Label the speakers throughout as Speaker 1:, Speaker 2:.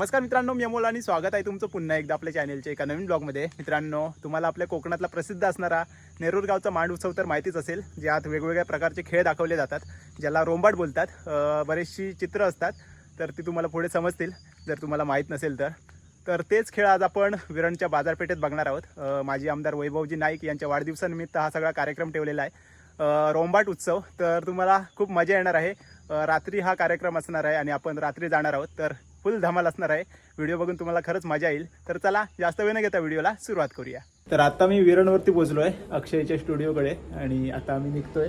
Speaker 1: नमस्कार मित्रांनो मी अमोल आणि स्वागत आहे तुमचं पुन्हा एकदा आपल्या चॅनलच्या एका नवीन ब्लॉगमध्ये. मित्रांनो तुम्हाला आपल्या कोकणातला प्रसिद्ध असणारा नेरूर गावचा मांड उत्सव तर माहितीच असेल ज्यात वेगवेगळ्या प्रकारचे खेळ दाखवले जातात ज्याला रोंबाट बोलतात. बरेचशी चित्र असतात तर ती तुम्हाला पुढे समजतील जर तुम्हाला माहीत नसेल तर. तर तेच खेळ आज आपण विरणच्या बाजारपेठेत बघणार आहोत. माजी आमदार वैभवजी नाईक यांच्या वाढदिवसानिमित्त हा सगळा कार्यक्रम ठेवलेला आहे. रोंबाट उत्सव तर तुम्हाला खूप मजा येणार आहे. रात्री हा कार्यक्रम असणार आहे आणि आपण रात्री जाणार आहोत. तर फुल धमाल असणार आहे. व्हिडिओ बघून तुम्हाला खरंच मजा येईल. तर चला जास्त वेळ न घेता व्हिडिओला सुरुवात करूया. तर आता मी विरणवरती पोचलो आहे अक्षयच्या स्टुडिओकडे. आणि आता आम्ही निघतोय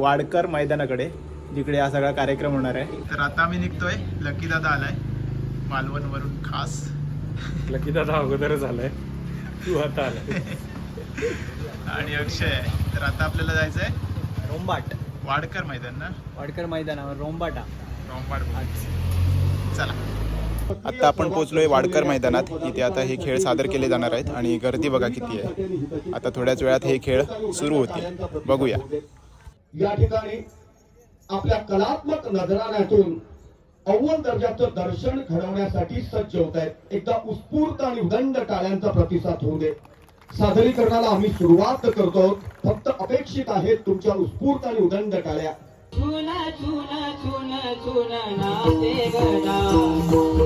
Speaker 1: वाडकर मैदानाकडे जिकडे हा सगळा कार्यक्रम होणार आहे. तर आता आम्ही निघतोय लकी दादा आलाय मालवणवरून खास.
Speaker 2: लकी दादा अगोदर झालाय. तू आता आलाय.
Speaker 1: आणि अक्षय. आहे तर आता आपल्याला जायचं आहे
Speaker 3: रोंबाट.
Speaker 1: वाडकर मैदान ना?
Speaker 3: वाडकर मैदानावर रोंबाटा.
Speaker 1: चला. आता आपण पोहोचलोय वाडकर मैदानात. इथे आता हे खेळ सादर केले जाणार आहेत आणि गर्दी बघा किती आहे. आता थोड्याच वेळात हे खेळ सुरू होतील. बघूया.
Speaker 4: या ठिकाणी आपल्या कलात्मक नजराण्यातून अव्वल दर्जाचं दर्शन घडवण्यासाठी सज्ज होत आहेत. एकदा उत्स्फूर्त आणि उदंड टाळ्यांचा प्रतिसाद होऊ दे. सादरीकरणाला आम्ही सुरुवात करतो. फक्त अपेक्षित आहेत तुमच्या उत्स्फूर्त आणि उदंड टाळ्या.
Speaker 5: चुना चुना चुना चुना नाचे गडा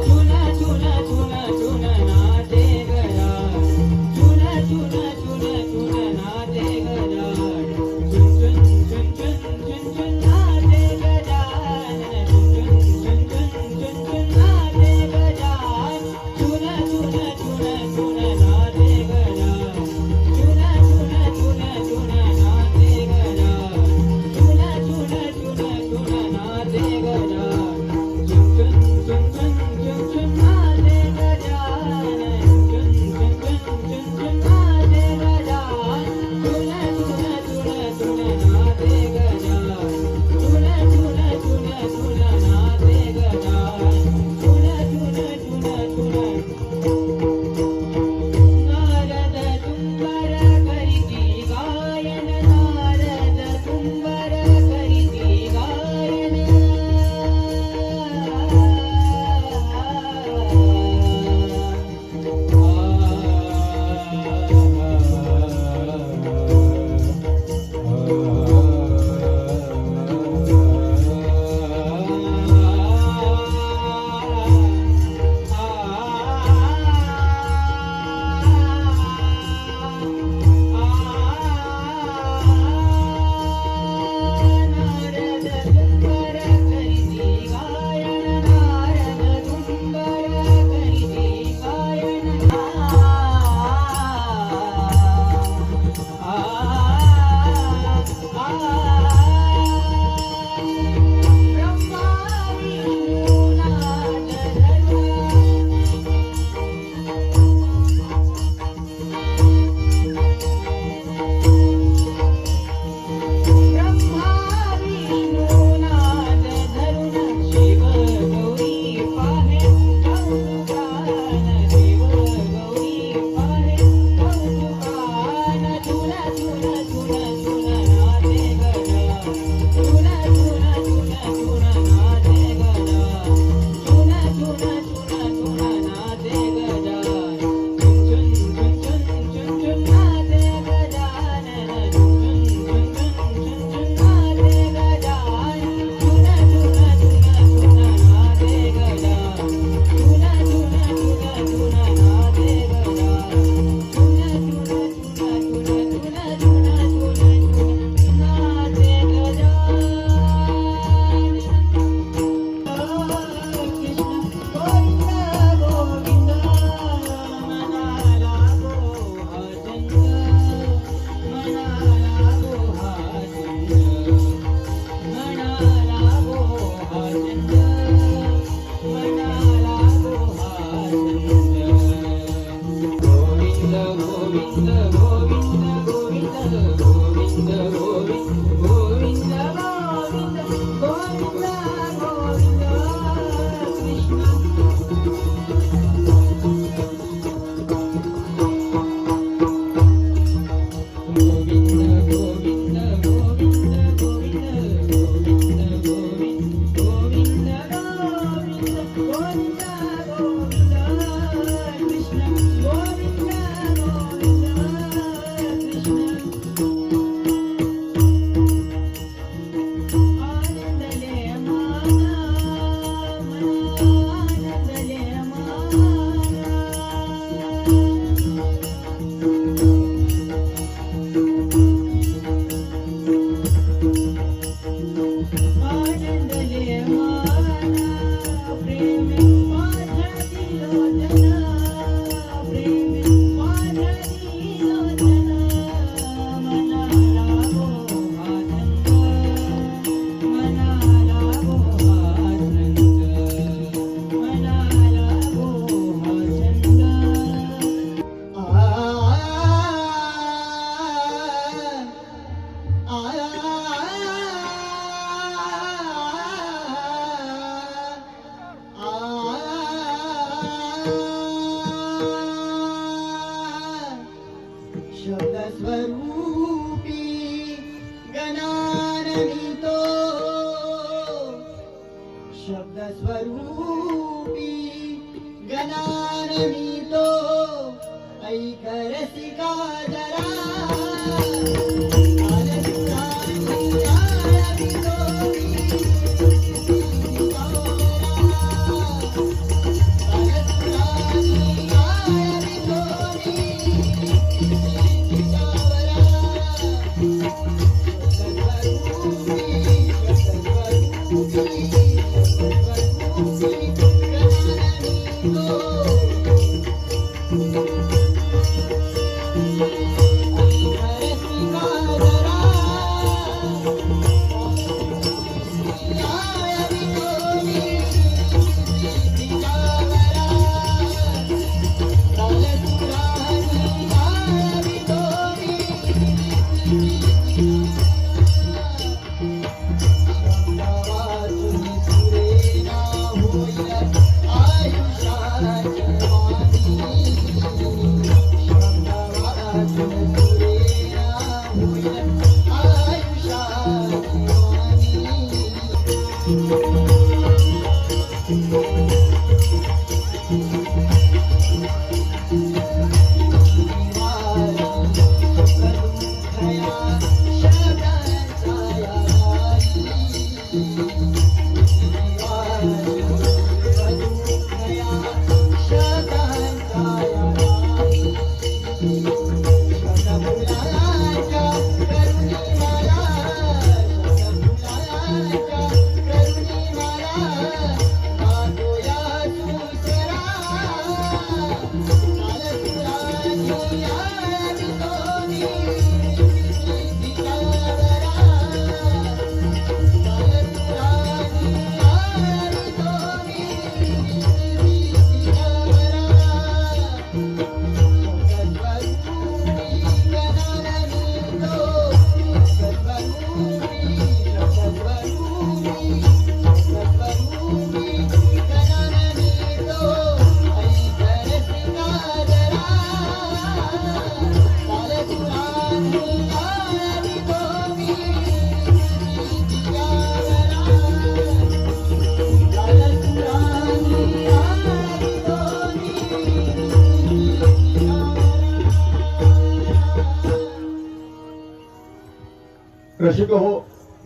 Speaker 3: रसिक
Speaker 4: हो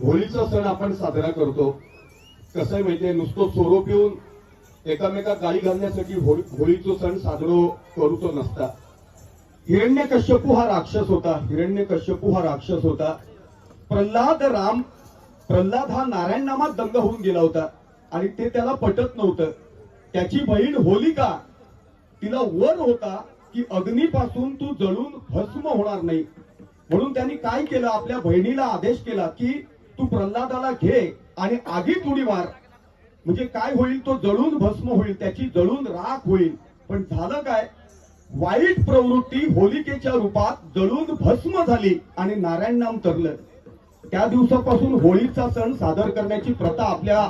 Speaker 4: होळीचा सण आपण साजरा करतो. कसं आहे माहितीये? नुसतं चोरो पिऊन एकामेका गाळी घालण्यासाठी होळी- होळीचा सण साजरो करूचो नसता. हिरण्यकश्यपू हा राक्षस होता. हिरण्यकश्यपू हा राक्षस होता. प्रल्हाद राम प्रल्हाद हा नारायण नामात दंग होऊन गेला होता आणि ते त्याला पटत नव्हतं. त्याची बहीण होलिका तिला वर होता की अग्नीपासून तू जळून भस्म होणार नाही. म्हणून त्यांनी काय केलं? आपल्या बहिणीला आदेश केला की तू प्रल्हादाला घे आणि आगीत उडी मार. म्हणजे काय होईल? तो जळून भस्म होईल. त्याची जळून राख होईल. पण झालं काय? वाईट प्रवृत्ती होलिकेच्या रूपात जळून भस्म झाली आणि नारायण नाम तरलं. त्या दिवसापासून होळीचा सण सादर करण्याची प्रथा आपल्या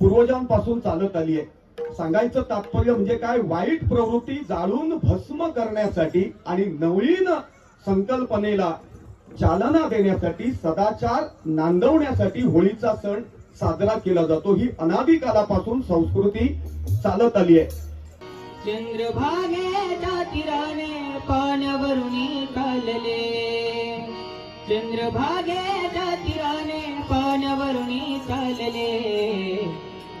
Speaker 4: पूर्वजांपासून चालत आली आहे. सांगायचं तात्पर्य म्हणजे काय? वाईट प्रवृत्ती जाळून भस्म करण्यासाठी आणि नवीन संकल्पनेला चालना देण्यासाठी सदाचार नांदवण्यासाठी होळीचा सण साजरा केला जातो. ही अनादी कालापासून संस्कृती चालत आली आहे.
Speaker 5: चंद्रभागेच्या तीराने पाण्यावरून चालले चंद्रभागेच्या तीराने पाण्यावरून चालले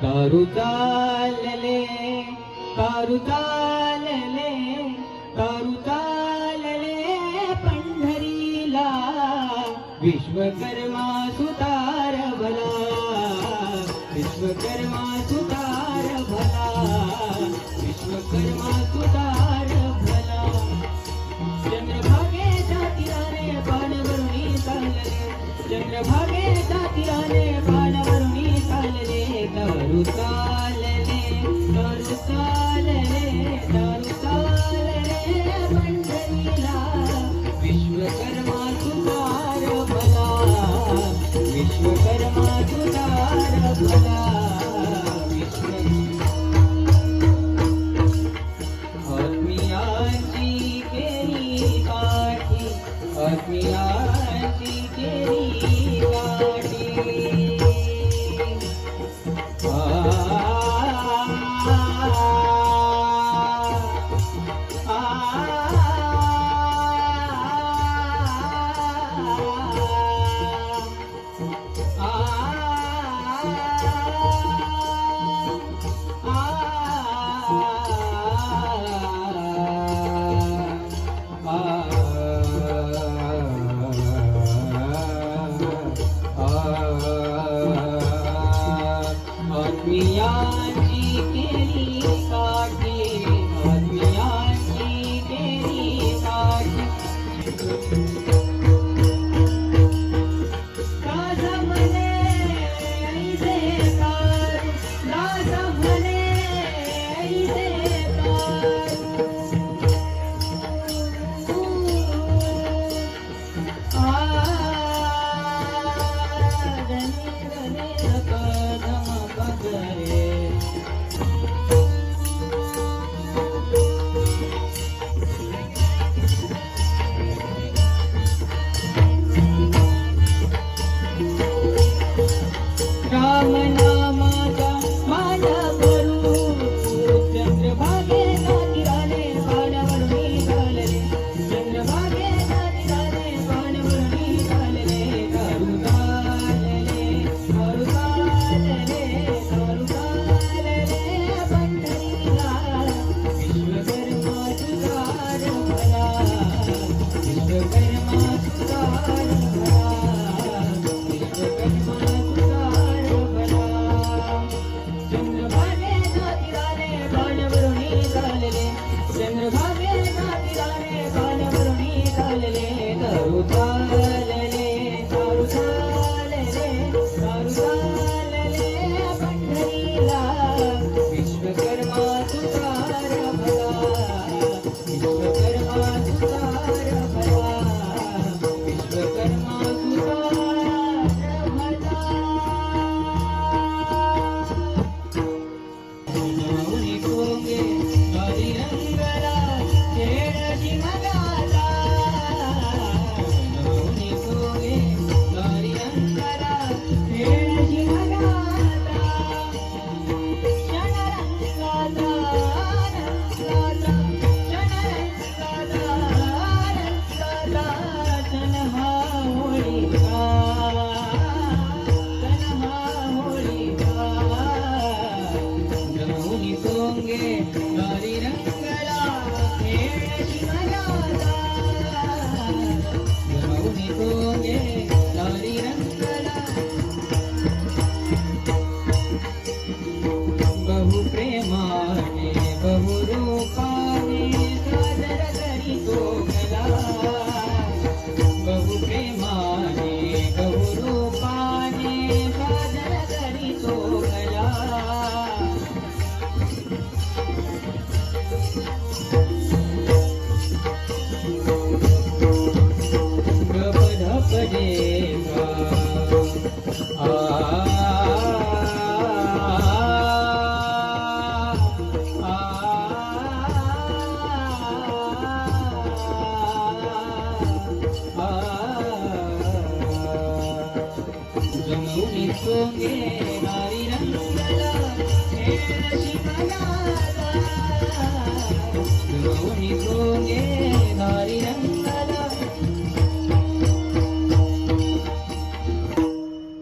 Speaker 5: कारू चालले कारू चालले. कर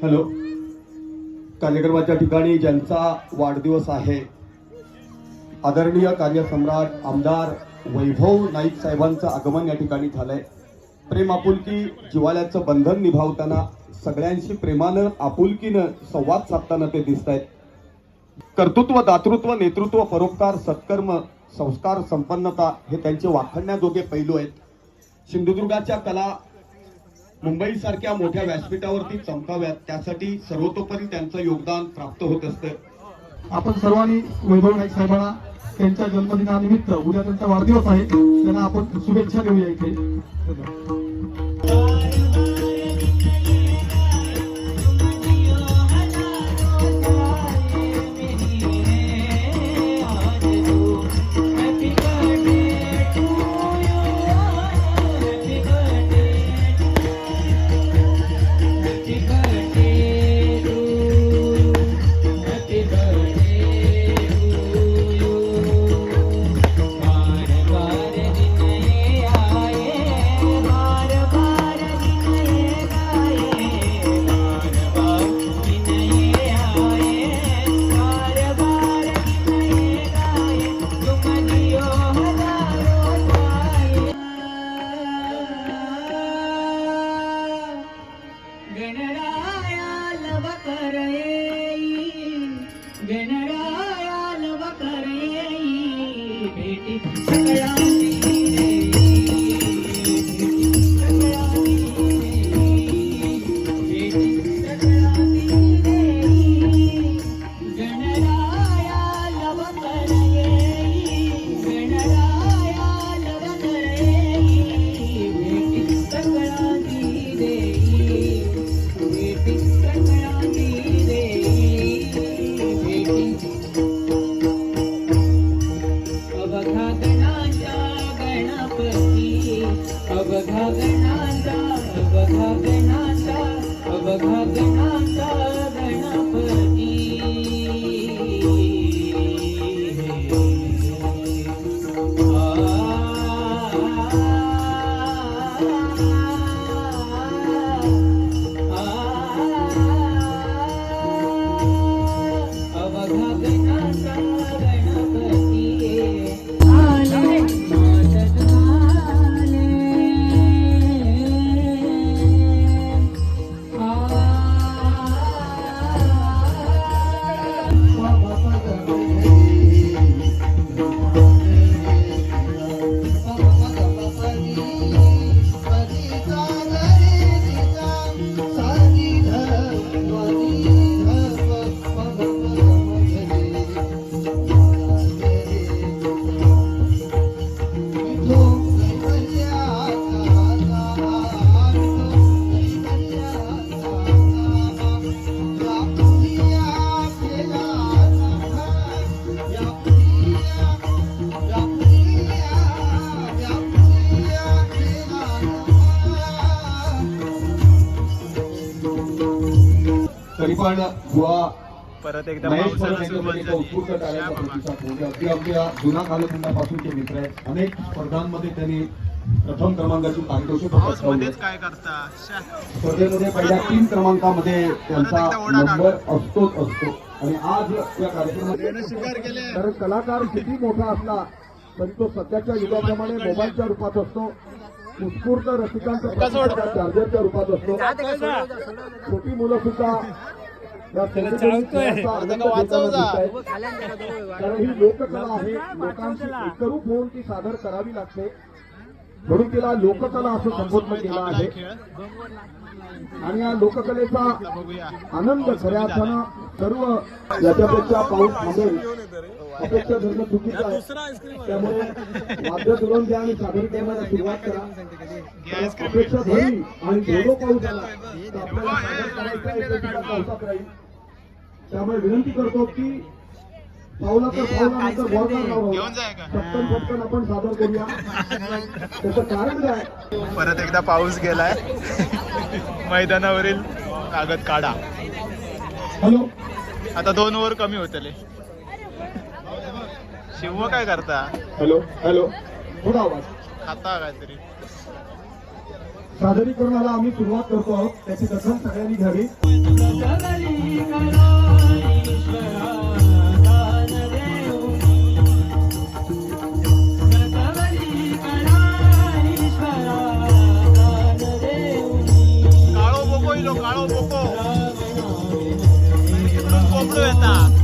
Speaker 4: हॅलो. कार्यक्रमाच्या ठिकाणी ज्यांचा वाढदिवस आहे आदरणीय कार्यसम्राट आमदार वैभव नाईक साहेबांचं आगमन या ठिकाणी झालंय. प्रेम आपुलकी जिवाल्याचं बंधन निभावताना सगळ्यांशी प्रेमानं आपुलकीनं संवाद साधताना ते दिसत आहेत कर्तृत्व दातृत्व नेतृत्व परोपकार सत्कर्म संस्कार संपन्नता हे त्यांचे वाखण्याजोगे पैलू आहेत. सिंधुदुर्गाच्या कला मुंबईसारख्या मोठ्या व्यासपीठावरती चमकाव्यात. त्यासाठी सर्वतोपरी त्यांचं योगदान प्राप्त होत असतं.
Speaker 5: आपण सर्वांनी वैभव नाईक साहेबांना त्यांच्या जन्मदिनानिमित्त उद्या त्यांचा वाढदिवस आहे त्यांना आपण शुभेच्छा देऊया इथे.
Speaker 4: तरी पण बुवा
Speaker 5: परत एकदा
Speaker 4: जुना कालखंडापासूनचे मित्र आहेत. अनेक स्पर्धांमध्ये त्यांनी प्रथम क्रमांकाची पारितोषिक. स्पर्धेमध्ये पहिल्या तीन क्रमांकामध्ये त्यांचा. नंबर असतोच असतो. आणि आज या कार्यक्रमात कारण कलाकार किती मोठा असला तरी तो सध्याच्या युगाप्रमाणे मोबाईलच्या रूपात असतो. उत्स्फूर्त रसिकांचा चार्जरच्या रूपात असतो. छोटी मुलं सुद्धा आहेत. कारण ही लोककला आहे. लोकांशी एकरूप होऊन ती सादर करावी लागते. म्हणून तिला लोककला असं संबोधन केलं आहे. आणि या लोककलेचा आनंद खऱ्या अर्थानं सर्व याच्यापेक्षा पाऊस थांबेल. अपेक्षा धरणं चुकीचं आहे. त्यामुळे वाद्य दुरून द्या आणि सादरीकरणाला सुरुवात करा. अपेक्षा धरली आणि थोडं पाऊस आला सुद्धा पावसात राहील. त्यामुळे विनंती करतो की पावला तर पावला नंतर
Speaker 5: जाय का
Speaker 4: पटकन पटकन आपण सादर करूया. त्याचं कारण काय?
Speaker 5: परत एकदा पाऊस गेलाय. मैदानावरील कागद काढा.
Speaker 4: हॅलो?
Speaker 5: आता दोन ओव्हर कमी होतले. शिव काय करता?
Speaker 4: Hello hello. थोडा आवाज.
Speaker 5: खाता काहीतरी.
Speaker 4: सादरीकरणाला आम्ही सुरुवात करतो आहोत. त्याची दखल सगळ्यांनी घ्यावी.
Speaker 5: काळो बोको इलो काळो बोको. कोंबडू येता.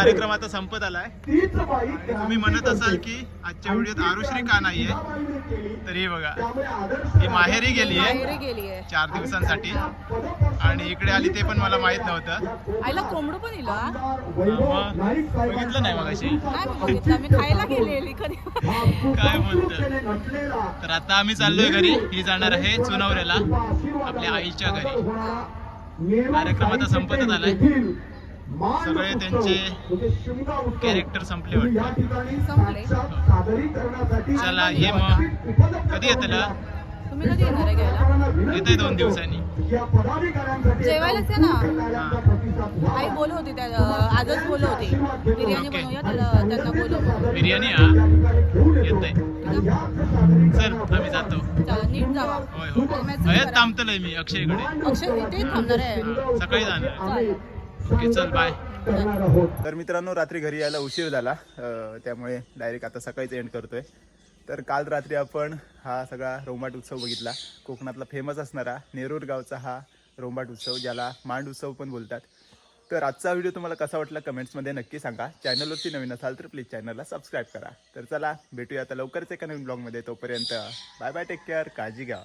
Speaker 1: कार्यक्रम आता संपत आलाय. तुम्ही म्हणत असाल की आजच्या व्हिडिओत आरुश्री का नाहीये? तर हे बघा. ही माहेरी गेलीये
Speaker 6: माहेरी गेलीये
Speaker 1: चार दिवसांसाठी. आणि इकडे आली ते पण मला माहीत नव्हतं.
Speaker 6: आईला कोंबडू पण
Speaker 1: बघितलं नाही मग
Speaker 6: खायला गेलेली
Speaker 1: काय बोलतं तर आता आम्ही चाललोय घरी. ही जाणार आहे चुनवऱ्याला आपल्या आईच्या घरी. कार्यक्रम आता संपतच आलाय. सगळे त्यांचे कॅरेक्टर संपले वाटतं. चला ये मग कधी येतला?
Speaker 6: तुम्ही कधी येणार आहे घ्यायला?
Speaker 1: येतोय दोन दिवसांनी.
Speaker 6: जेवायलाच आहे ना. आई बोलत होती त्या आजच बोलत होती. बिर्याणी
Speaker 1: ओके.
Speaker 6: बनवूया त्याला त्यांना बोलव
Speaker 1: बिर्याणी हा. येतोय. चल आम्ही जातो.
Speaker 6: चला नीट जावा.
Speaker 1: होय हो. थांबतलोय मी अक्षयकडे.
Speaker 6: अक्षय इथे थांबणार आहे.
Speaker 1: हा, सकाळी जाणार. ओके चल बाय तर मित्रांनो रात्री घरी यायला उशीर झाला. त्यामुळे डायरेक्ट आता सकाळीच एंड करतोय. तर काल रात्री आपण हा सगळा रोमाट उत्सव बघितला. कोकणातला फेमस असणारा नेरूर गावचा हा रोमाट उत्सव ज्याला मांड उत्सव पण बोलतात. तर आजचा व्हिडिओ तुम्हाला कसा वाटला कमेंट्समध्ये नक्की सांगा. चॅनलवरती नवीन असाल तर प्लीज चॅनलला सबस्क्राईब करा. तर चला भेटूया आता लवकरच एका नवीन ब्लॉगमध्ये तोपर्यंत बाय बाय टेक केअर काळजी घ्या.